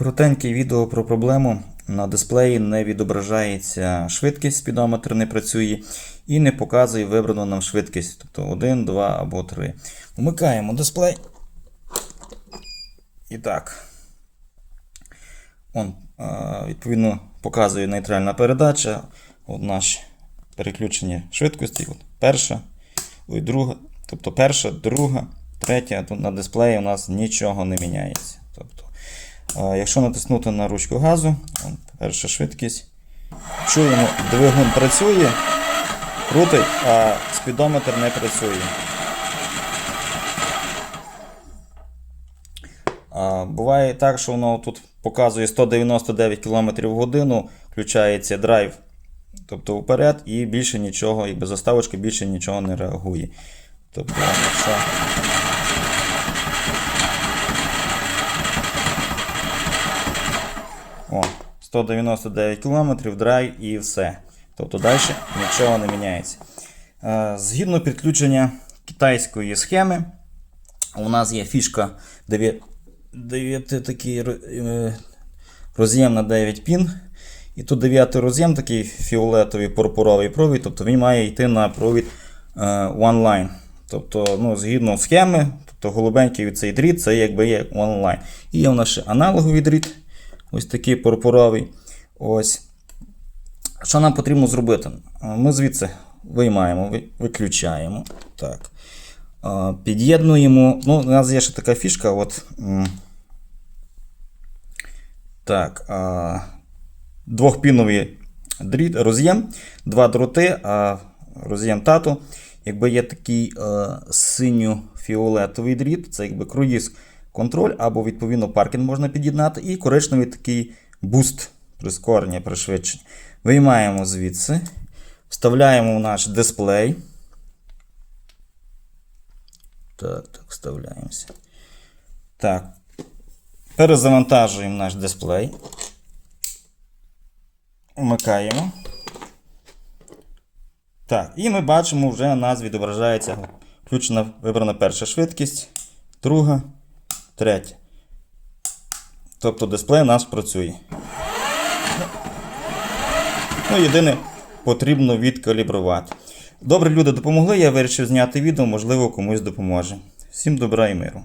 Коротеньке відео про проблему. На дисплеї не відображається швидкість, спідометр не працює і не показує вибрану нам швидкість. Тобто 1, 2 або 3. Вмикаємо дисплей. І так. Он, відповідно, показує нейтральна передача. От наші переключення швидкості. От перша, ой, друга. Тобто перша, друга, третя. Тут на дисплеї у нас нічого не міняється. Тобто, якщо натиснути на ручку газу, перша швидкість. Чуємо, двигун працює, крутить, а спідометр не працює. Буває так, що воно тут показує 199 км в годину, включається драйв, тобто вперед, і більше нічого, якби заставочка більше нічого не реагує. Тобто, якщо... О, 199 км, драйв і все. Тобто далі нічого не міняється. Е, Згідно підключення китайської схеми, у нас є фішка 9, 9 такий е, роз'єм на 9 пін. І тут 9 роз'єм, такий фіолетовий пурпуровий провід, тобто він має йти на провід е, OneLine. Тобто, ну, згідно схеми, тобто голубенький цей дріт, це якби є OneLine. І є у нас ще аналоговий дріт, ось такий пурпуровий. Ось. Що нам потрібно зробити? Ми звідси виймаємо, виключаємо. Так. Під'єднуємо. Ну, у нас є ще така фішка. От, так. Двохпіновий дріт, роз'єм, два дроти, а роз'єм тату. Якби є такий синьо-фіолетовий дріт, це якби круїз контроль, або відповідно паркінг можна під'єднати, і коричневий такий буст прискорення, пришвидшення. Виймаємо звідси, вставляємо в наш дисплей. Так, так, вставляємося. Так. Перезавантажуємо наш дисплей. Вмикаємо. Так, і ми бачимо, вже у нас відображається включена вибрана перша швидкість, друга, третя. Тобто дисплей у нас працює. Ну, єдине, потрібно відкалібрувати. Добре, люди допомогли, я вирішив зняти відео, можливо, комусь допоможе. Всім добра і миру.